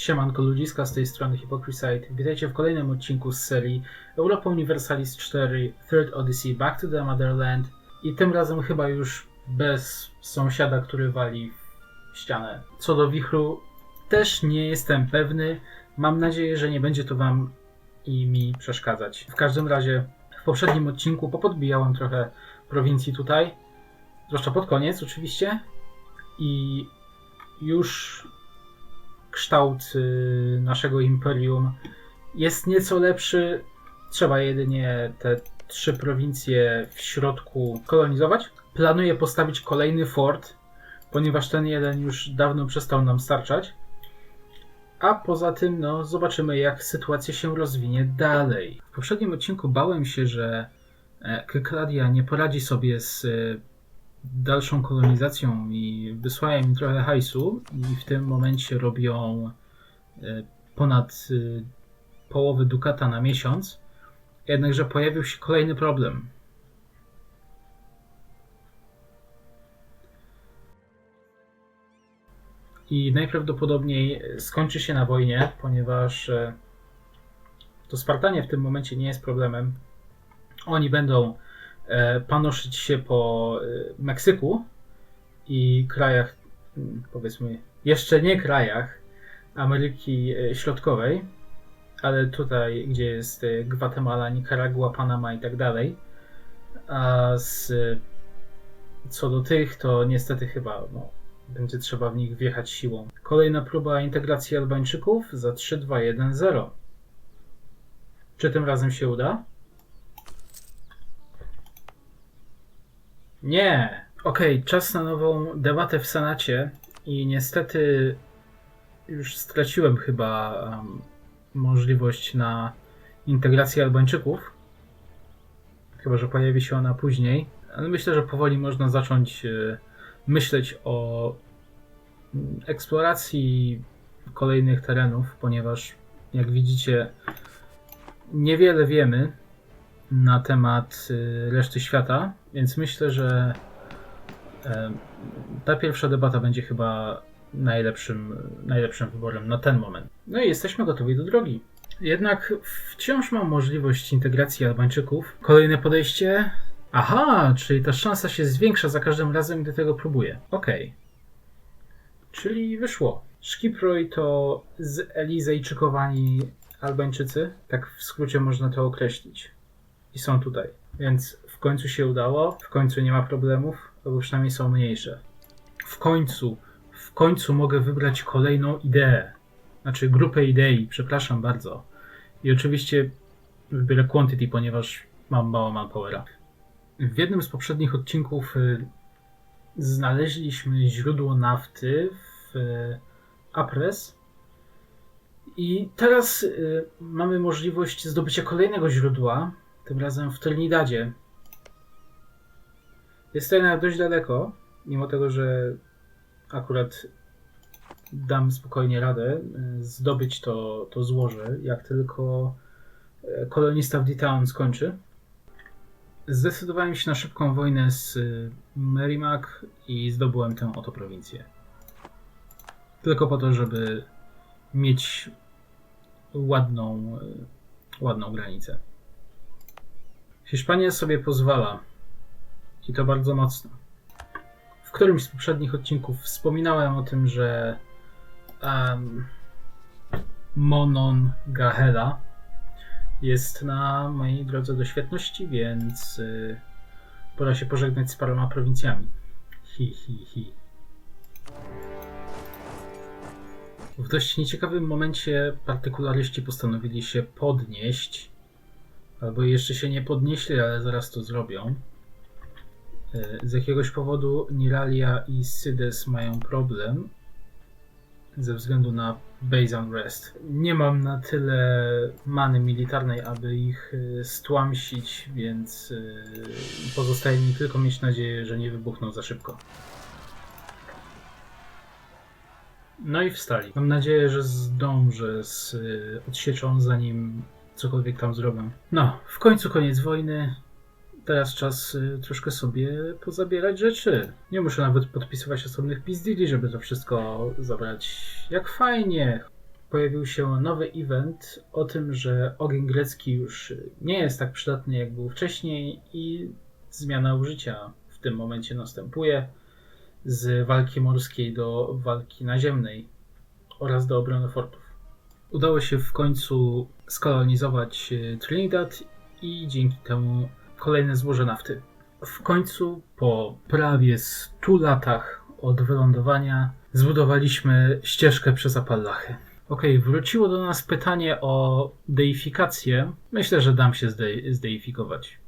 Siemanko ludziska z tej strony Hypocrisite. Witajcie w kolejnym odcinku z serii Europa Universalis 4 Third Odyssey Back to the Motherland i tym razem chyba już bez sąsiada, który wali w ścianę. Co do wichru też nie jestem pewny. Mam nadzieję, że nie będzie to wam i mi przeszkadzać. W każdym razie w poprzednim odcinku popodbijałem trochę prowincji tutaj, zwłaszcza pod koniec oczywiście i już kształt y, naszego imperium jest nieco lepszy. Trzeba jedynie te trzy prowincje w środku kolonizować. Planuję postawić kolejny fort, ponieważ ten jeden już dawno przestał nam starczać. A poza tym, no, zobaczymy, jak sytuacja się rozwinie dalej. W poprzednim odcinku bałem się, że e, Kykladia nie poradzi sobie z e, dalszą kolonizacją i wysłałem im trochę hajsu i w tym momencie robią e, ponad e, połowę dukata na miesiąc. Jednakże pojawił się kolejny problem. I najprawdopodobniej skończy się na wojnie, ponieważ e, to Spartanie w tym momencie nie jest problemem. Oni będą panoszyć się po e, Meksyku i krajach, mm, powiedzmy, jeszcze nie krajach Ameryki e, Środkowej, ale tutaj, gdzie jest e, Gwatemala, Nicaragua, Panama i tak dalej. A z, co do tych, to niestety chyba no, będzie trzeba w nich wjechać siłą. Kolejna próba integracji Albańczyków za 3, 2, 1, 0. Czy tym razem się uda? Nie. Okej, czas na nową debatę w Senacie i niestety już straciłem chyba możliwość na integrację Albańczyków. Chyba, że pojawi się ona później. Ale myślę, że powoli można zacząć e, myśleć o mm, eksploracji kolejnych terenów, ponieważ jak widzicie, niewiele wiemy na temat y, reszty świata, więc myślę, że ta pierwsza debata będzie chyba najlepszym, najlepszym wyborem na ten moment. No i jesteśmy gotowi do drogi. Jednak wciąż mam możliwość integracji Albańczyków. Kolejne podejście. Aha, czyli ta szansa się zwiększa za każdym razem, gdy tego próbuję. Okej. Czyli wyszło. Szkiproj to zelizejczykowani Albańczycy. Tak w skrócie można to określić. I są tutaj. Więc w końcu się udało, w końcu nie ma problemów, albo przynajmniej są mniejsze. W końcu, w końcu mogę wybrać kolejną ideę. Znaczy grupę idei, przepraszam bardzo. I oczywiście wybiorę quantity, ponieważ mam mało manpowera. W jednym z poprzednich odcinków y, znaleźliśmy źródło nafty w y, Apres. I teraz y, mamy możliwość zdobycia kolejnego źródła, tym razem w Trinidadzie. Jest jednak dość daleko, mimo tego, że akurat dam spokojnie radę y, zdobyć to, to złoże, jak tylko y, kolonista w D-Town skończy. Zdecydowałem się na szybką wojnę z y, Merrimack i zdobyłem tę oto prowincję. Tylko po to, żeby mieć ładną, ładną granicę. Hiszpania sobie pozwala i to bardzo mocno. W którymś z poprzednich odcinków wspominałem o tym, że um, Monon Gahela jest na mojej drodze do świetności, więc y, pora się pożegnać z paroma prowincjami. Hi, hi, hi. W dość nieciekawym momencie partykularyści postanowili się podnieść, albo jeszcze się nie podnieśli, ale zaraz to zrobią. Y, Z jakiegoś powodu Niralia i Sydes mają problem ze względu na base unrest. Nie mam na tyle many militarnej, aby ich y, stłamsić, więc y, pozostaje mi tylko mieć nadzieję, że nie wybuchną za szybko. No i wstali. Mam nadzieję, że zdążę z odsieczą, zanim cokolwiek tam zrobię. No, w końcu koniec wojny. Teraz czas y, troszkę sobie pozabierać rzeczy. Nie muszę nawet podpisywać osobnych pizdili, żeby to wszystko zabrać. Jak fajnie. pojawił się nowy event o tym, że ogień grecki już nie jest tak przydatny jak był wcześniej i zmiana użycia w tym momencie następuje z walki morskiej do walki naziemnej oraz do obrony fortów. Udało się w końcu skolonizować e, Trinidad i dzięki temu kolejne złoże nafty. W końcu, po prawie 100 latach od wylądowania, zbudowaliśmy ścieżkę przez Appalachy. Ok, wróciło do nas pytanie o deifikację. Myślę, że dam się zde- zdeifikować.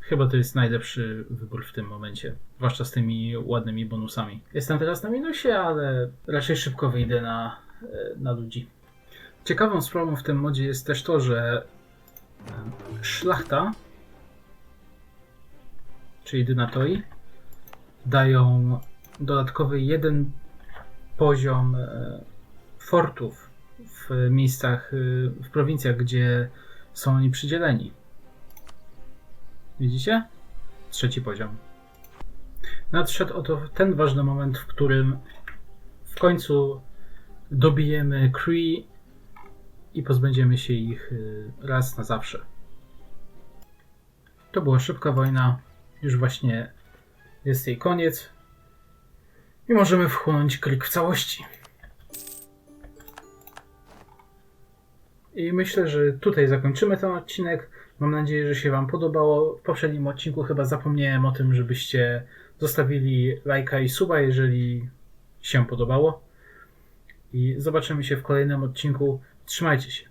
Chyba to jest najlepszy wybór w tym momencie, zwłaszcza z tymi ładnymi bonusami. Jestem teraz na minusie, ale raczej szybko wyjdę na, e, na ludzi. Ciekawą sprawą w tym modzie jest też to, że szlachta, czyli dynatoi, dają dodatkowy jeden poziom e, fortów w miejscach, e, w prowincjach, gdzie są oni przydzieleni. Widzicie? Trzeci poziom. Nadszedł oto ten ważny moment, w którym w końcu dobijemy Cree i pozbędziemy się ich y, raz na zawsze. To była szybka wojna. Już właśnie jest jej koniec. I możemy wchłonąć Creek w całości. I myślę, że tutaj zakończymy ten odcinek. Mam nadzieję, że się Wam podobało. W poprzednim odcinku chyba zapomniałem o tym, żebyście zostawili lajka i suba, jeżeli się podobało. I zobaczymy się w kolejnym odcinku. Trzymajcie się.